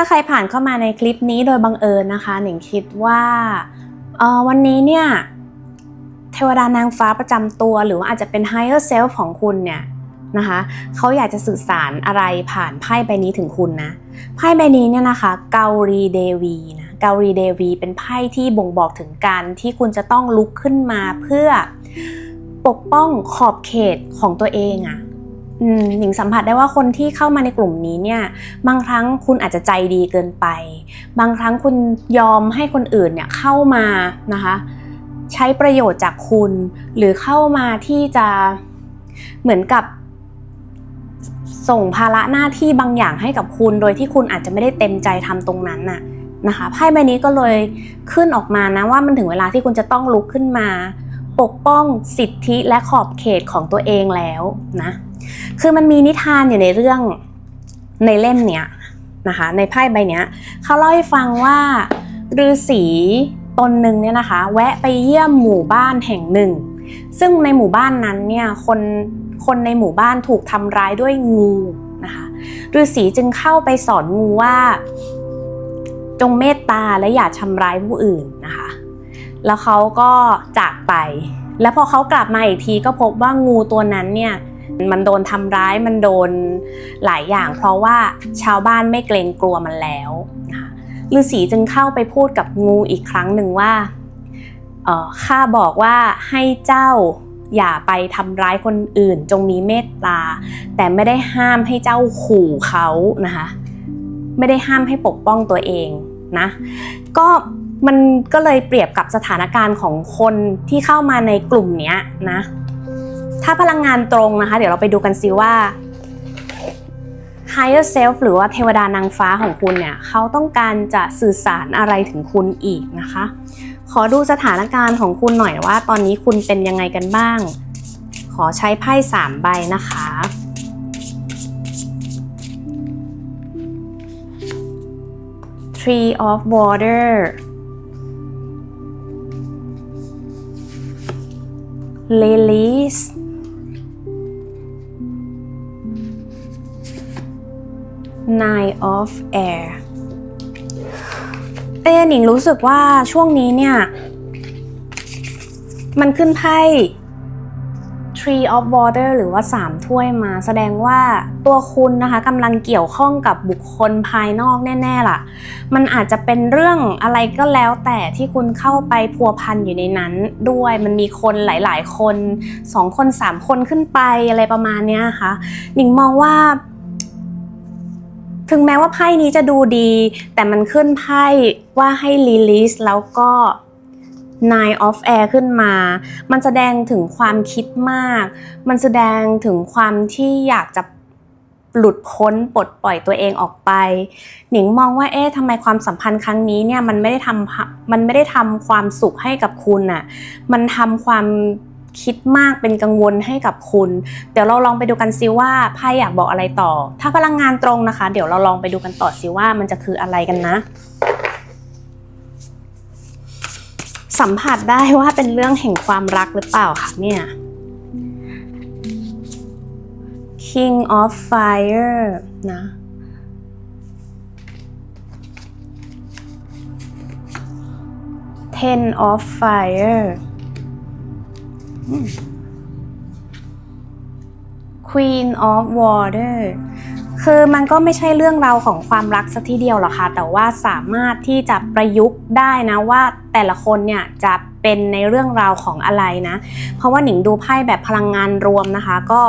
ถ้าใครผ่านเข้ามาในคลิปนี้โดยบังเอิญนะคะหนิงคิดว่าออวันนี้เนี่ยเทวดานางฟ้าประจำตัว หรือว่าอาจจะเป็น higher self ของคุณเนี่ยนะคะเขาอยากจะสื่อสารอะไรผ่านไพ่ใบนี้ถึงคุณนะไพ่ใบนี้เนี่ยนะคะเกาลีเดวีนะเกาลีเดวี เป็นไพ่ที่บ่งบอกถึงการที่คุณจะต้องลุกขึ้นมาเพื่อปกป้องขอบเขตของตัวเองอะ่ะ หนิงสัมผัสได้ว่าคนที่เข้ามาในกลุ่มนี้เนี่ยบางครั้งคุณอาจจะใจดีเกินไป บางครั้งคุณยอมให้คนอื่นเนี่ยเข้ามานะคะใช้ประโยชน์จากคุณ หรือเข้ามาที่จะเหมือนกับ ส่งภาระหน้าที่บางอย่างให้กับคุณ โดยที่คุณอาจจะไม่ได้เต็มใจทำตรงนั้นน่ะนะคะไพ่ใบนี้ก็เลยขึ้นออกมานะว่ามันถึงเวลาที่คุณจะต้องลุกขึ้นมา ปกป้องสิทธิและขอบเขตของตัวเองแล้วนะ คือมันมีนิทานอยู่ในเรื่องในเล่มเนี้ยนะคะ ในไพ่ใบเนี้ยเขาเล่าให้ฟังว่าฤาษีตนหนึ่งเนี่ยนะคะ แวะไปเยี่ยมหมู่บ้านแห่งหนึ่ง ซึ่งในหมู่บ้านนั้นเนี่ยคนคนในหมู่บ้านถูกทำร้ายด้วยงูนะคะฤาษีจึงเข้าไปสอนงูว่า จงเมตตาและอย่าทำร้ายผู้อื่นนะคะ แล้วเขาก็จากไป แล้วพอเขากลับมาอีกทีก็พบว่างูตัวนั้นเนี่ย มันโดนทำร้ายมันโดนหลายอย่าง เพราะว่าชาวบ้านไม่เกรงกลัวมันแล้วนะคะฤาษีจึงเข้าไปพูดกับงูอีกครั้งหนึ่งว่าเออข้าบอกว่าให้เจ้าอย่าไปทำร้ายคนอื่นจงมีเมตตา แต่ไม่ได้ห้ามให้เจ้าขู่เขานะคะไม่ได้ห้ามให้ปกป้องตัวเองนะก็มันก็เลยเปรียบกับสถานการณ์ของคนที่เข้ามาในกลุ่มเนี้ยนะ ถ้าพลังงานตรงนะคะ เดี๋ยวเราไปดูกันซิว่า higher self หรือว่าเทวดานางฟ้าของคุณเนี่ยเขาต้องการจะสื่อสารอะไรถึงคุณอีกนะคะ ขอดูสถานการณ์ของคุณหน่อยว่า ตอนนี้คุณเป็นยังไงกันบ้าง ขอใช้ไพ่สามใบนะคะ Tree of Water Lilies Nine of Air เอ้หนิงรู้สึกว่าช่วงนี้เนี่ย มันขึ้นไพ่ Tree of Water หรือว่า 3 ถ้วยมาแสดงว่าตัวคุณนะคะกำลังเกี่ยวข้องกับบุคคลภายนอกแน่ ๆ ล่ะ มันอาจจะเป็นเรื่องอะไรก็แล้วแต่ที่คุณเข้าไปพัวพันอยู่ในนั้นด้วย มันมีคนหลาย ๆ คน 2 คน 3 คนขึ้นไปอะไรประมาณเนี้ยค่ะหนิงมองว่า ถึงแม้ว่าไพ่นี้จะดูดี แต่มันขึ้นไพ่ว่าให้ release แล้วก็ Nine of Air ขึ้นมา มันแสดงถึงความคิดมาก มันแสดงถึงความที่อยากจะหลุดพ้นปลดปล่อยตัวเองออกไป หนิงมองว่าเอ๊ะทำไมความสัมพันธ์ครั้งนี้เนี่ยมันไม่ได้ทำมันไม่ได้ทำความสุขให้กับคุณน่ะ มันทำความ คิดมากเป็นกังวลให้กับคุณ เดี๋ยวเราลองไปดูกันซิว่าไพ่อยากบอกอะไรต่อ ถ้าพลังงานตรงนะคะ เดี๋ยวเราลองไปดูกันต่อซิว่ามันจะคืออะไรกันนะ สัมผัสได้ว่าเป็นเรื่องแห่งความรักหรือเปล่าคะเนี่ย King of Fire นะ Ten of Fire Queen of Water คือมันก็ไม่ใช่เรื่องราวของความรักสักทีเดียวหรอกค่ะ แต่ว่าสามารถที่จะประยุกต์ได้นะว่าแต่ละคนเนี่ยจะเป็นในเรื่องราวของอะไรนะ เพราะว่าหนิงดูไพ่แบบพลังงานรวมนะคะ ก็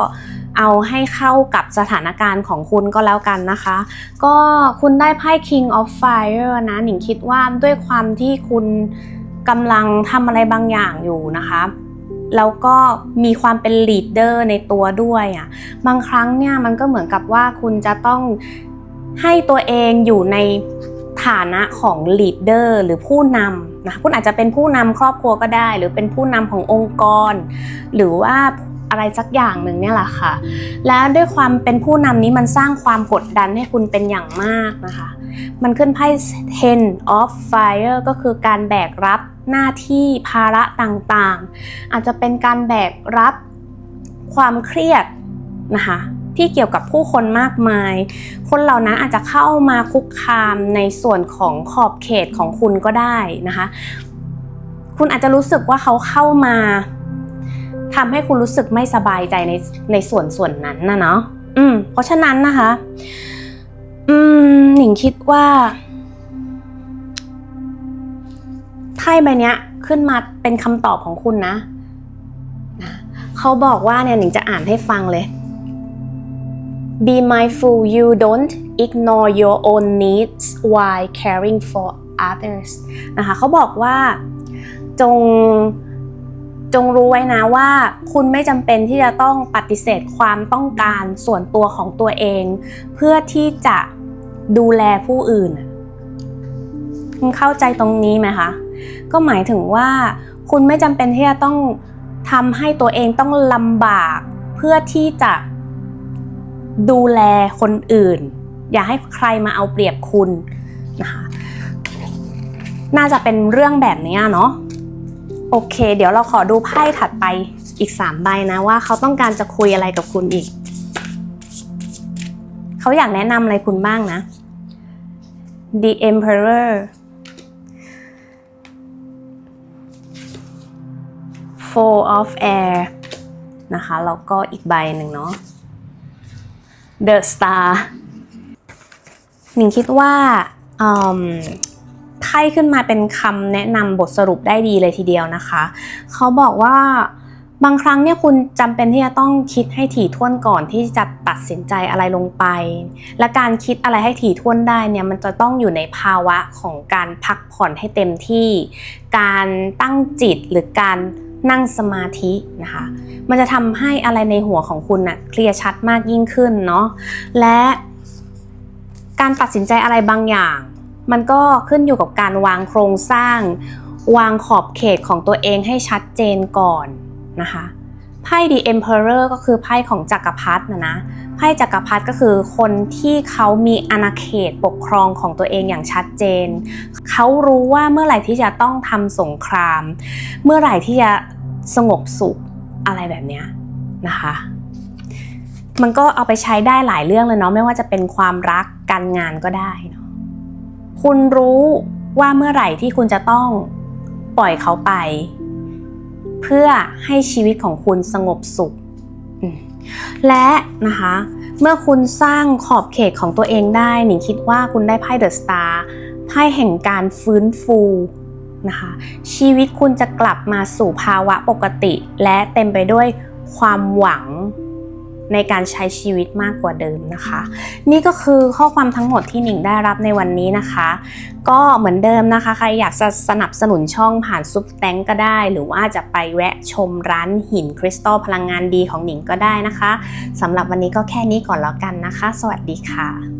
เอาให้เข้ากับสถานการณ์ของคุณก็แล้วกันนะคะ ก็คุณได้ไพ่ King of Fire นะ หนิงคิดว่าด้วยความที่คุณกำลังทำอะไรบางอย่างอยู่นะคะ แล้วก็มีความเป็นลีดเดอร์ในตัวด้วยอะบางครั้งเนี่ยมันก็เหมือนกับว่าคุณจะต้องให้ตัวเองอยู่ในฐานะของลีดเดอร์หรือผู้นำนะคุณอาจจะเป็นผู้นำครอบครัวก็ได้ หรือเป็นผู้นำขององค์กร หรือว่า อะไรสักอย่างหนึ่งเนี่ยแหละค่ะ แล้วด้วยความเป็นผู้นำนี้มันสร้างความกดดันให้คุณเป็นอย่างมากนะคะ มันขึ้นไพ่ Ten of Fire ก็คือการแบกรับหน้าที่ภาระต่างๆ อาจจะเป็นการแบกรับความเครียดนะคะที่เกี่ยวกับผู้คนมากมาย คนเหล่านั้นอาจจะเข้ามาคุกคามในส่วนของขอบเขตของคุณก็ได้นะคะ คุณอาจจะรู้สึกว่าเขาเข้ามา ทำให้คุณรู้สึกไม่สบายใจในในส่วนส่วนนั้นนะเนาะอืม เพราะฉะนั้นนะคะ อืมหนิงคิดว่าไพ่ใบเนี้ยขึ้นมาเป็นคำตอบของคุณนะนะเขาบอกว่าเนี่ยหนิงจะอ่านให้ฟังเลย Be mindful you don't ignore your own needs while caring for others นะคะเขาบอกว่าจง จงรู้ไว้นะว่า คุณไม่จำเป็นที่จะต้องปฏิเสธความต้องการส่วนตัวของตัวเอง เพื่อที่จะดูแลผู้อื่นคุณเข้าใจตรงนี้ไหมคะ ก็หมายถึงว่า คุณไม่จำเป็นที่จะต้องทำให้ตัวเองต้องลำบาก เพื่อที่จะดูแลคนอื่น อย่าให้ใครมาเอาเปรียบคุณนะคะน่าจะเป็นเรื่องแบบนี้เนาะ โอเค เดี๋ยวเราขอดูไพ่ถัดไปอีก 3 ใบนะว่าเขาต้องการจะคุยอะไรกับคุณอีก เขาอยากแนะนำอะไรคุณบ้างนะ The Emperor Four of Air นะคะแล้วก็อีกใบหนึ่งเนาะ The Star หนิงคิดว่า ไพ่ขึ้นมาเป็นคำแนะนำบทสรุปได้ดีเลยทีเดียวนะคะ เขาบอกว่าบางครั้งเนี่ยคุณจำเป็นที่จะต้องคิดให้ถี่ถ้วนก่อนที่จะตัดสินใจอะไรลงไป และการคิดอะไรให้ถี่ถ้วนได้เนี่ยมันจะต้องอยู่ในภาวะของการพักผ่อนให้เต็มที่ การตั้งจิตหรือการนั่งสมาธินะคะ มันจะทำให้อะไรในหัวของคุณน่ะเคลียร์ชัดมากยิ่งขึ้นเนาะและการตัดสินใจอะไรบางอย่าง มันก็ขึ้นอยู่กับการวางโครงสร้าง วางขอบเขตของตัวเองให้ชัดเจนก่อนนะคะไพ่ The Emperor ก็คือไพ่ของจักรพรรดินะนะไพ่จักรพรรดิก็คือคนที่เขามีอาณาเขตปกครองของตัวเองอย่างชัดเจน เขารู้ว่าเมื่อไหร่ที่จะต้องทำสงคราม เมื่อไหร่ที่จะสงบสุขอะไรแบบนี้นะคะ มันก็เอาไปใช้ได้หลายเรื่องเลยเนาะไม่ว่าจะเป็นความรักการงานก็ได้เนาะ คุณรู้ว่าเมื่อไหร่ที่คุณจะต้องปล่อยเขาไป เพื่อให้ชีวิตของคุณสงบสุข และนะคะ เมื่อคุณสร้างขอบเขตของตัวเองได้หนิงคิดว่าคุณได้ไพ่เดอะสตาร์ไพ่แห่งการฟื้นฟูนะคะชีวิตคุณจะกลับมาสู่ภาวะปกติ และเต็มไปด้วยความหวัง ในการใช้ชีวิตมากกว่าเดิมนะคะ นี่ก็คือข้อความทั้งหมดที่หนิงได้รับในวันนี้นะคะ ก็เหมือนเดิมนะคะ ใครอยากจะสนับสนุนช่องผ่านซุปแตงก็ได้ หรือว่าจะไปแวะชมร้านหินคริสตัลพลังงานดีของหนิงก็ได้นะคะสำหรับวันนี้ก็แค่นี้ก่อนแล้วกันนะคะ สวัสดีค่ะ